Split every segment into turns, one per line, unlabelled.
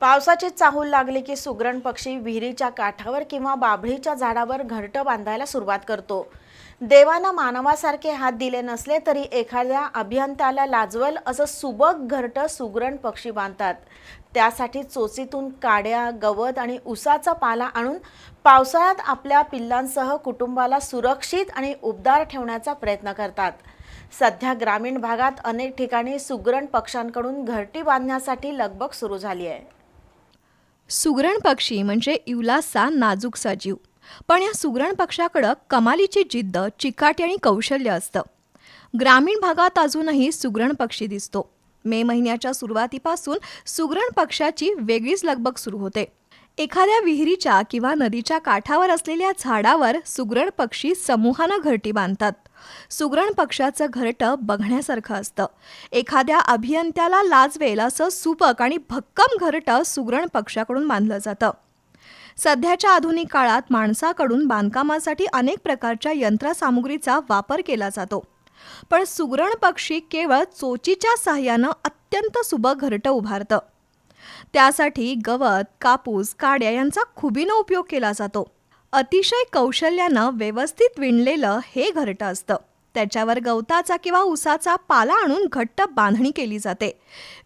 पावसाची चाहूल लागली की सुगरण पक्षी विहिरीच्या काठावर किंवा बाभळीच्या झाडावर घरटं बांधायला सुरुवात करतो. देवानं मानवासारखे हात दिले नसले तरी एखाद्या अभियंत्याला लाजवल असं सुबक घरटं सुगरण पक्षी बांधतात. त्यासाठी चोचीतून काड्या गवत आणि उसाचा पाला आणून पावसाळ्यात आपल्या पिल्लांसह कुटुंबाला सुरक्षित आणि उबदार ठेवण्याचा प्रयत्न करतात. सध्या ग्रामीण भागात अनेक ठिकाणी सुगरण पक्ष्यांकडून घरटी बांधण्यासाठी लगबग सुरू झाली आहे.
सुगरण पक्षी म्हणजे इवलासा नाजूक सजीव पण या सुगरण पक्षाकडं कमालीची जिद्द चिकाटी आणि कौशल्य असतं. ग्रामीण भागात अजूनही सुगरण पक्षी दिसतो. मे महिन्याच्या सुरुवातीपासून सुगरण पक्षाची वेगळीच लगबग सुरू होते. एखाद्या विहिरीच्या किंवा नदीच्या काठावर असलेल्या झाडावर सुगरण पक्षी समूहानं घरटी बांधतात. सुगरण पक्षाचं घरटं बघण्यासारखं असतं. एखाद्या अभियंत्याला लाजवेल असं सुपक आणि भक्कम घरटं सुगरण पक्षाकडून बांधलं जातं. सध्याच्या आधुनिक काळात माणसाकडून बांधकामासाठी अनेक प्रकारच्या यंत्रसामुग्रीचा वापर केला जातो. पण सुगरण पक्षी केवळ चोचीच्या साह्यानं अत्यंत सुबक घरटं उभारतं. त्यासाठी गवत कापूस काड्या यांचा खुबीनं उपयोग केला जातो. अतिशय कौशल्यानं व्यवस्थित विणलेलं हे घरटं असतं. त्याच्यावर गवताचा किंवा उसाचा पाला आणून घट्ट बांधणी केली जाते.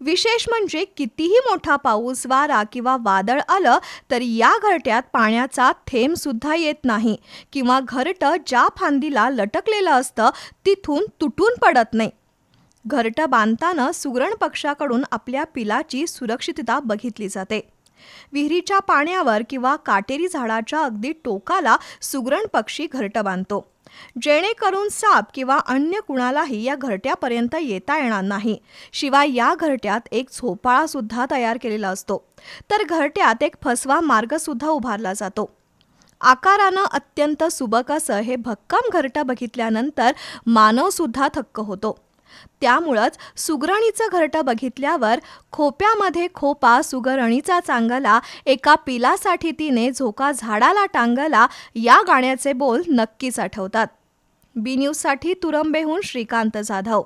विशेष म्हणजे कितीही मोठा पाऊस वारा किंवा वादळ आलं तर या घरट्यात पाण्याचा थेंब सुद्धा येत नाही किंवा घरटं ज्या फांदीला लटकलेलं असतं तिथून तुटून पडत नाही. घरटं बांधताना सुगरण पक्षाकडून आपल्या पिलाची सुरक्षितता बघितली जाते. विहिरीच्या पाण्यावर किंवा काटेरी झाडाच्या अगदी टोकाला सुगरण पक्षी घरटं बांधतो. जेणेकरून साप किंवा अन्य कुणालाही या घरट्यापर्यंत येता येणार नाही. शिवाय या घरट्यात एक झोपाळा सुद्धा तयार केलेला असतो. तर घरट्यात एक फसवा मार्ग सुद्धा उभारला जातो. आकारानं अत्यंत सुबक असं हे भक्कम घरटं बघितल्यानंतर मानव सुद्धा थक्क होतो. त्यामुळंच सुगरणीचं घरटं बघितल्यावर खोप्यामध्ये खोपा सुगरणीचा चांगला एका पिलासाठी तिने झोका झाडाला टांगला या गाण्याचे बोल नक्कीच आठवतात. बी न्यूजसाठी तुरंबेहून श्रीकांत जाधव.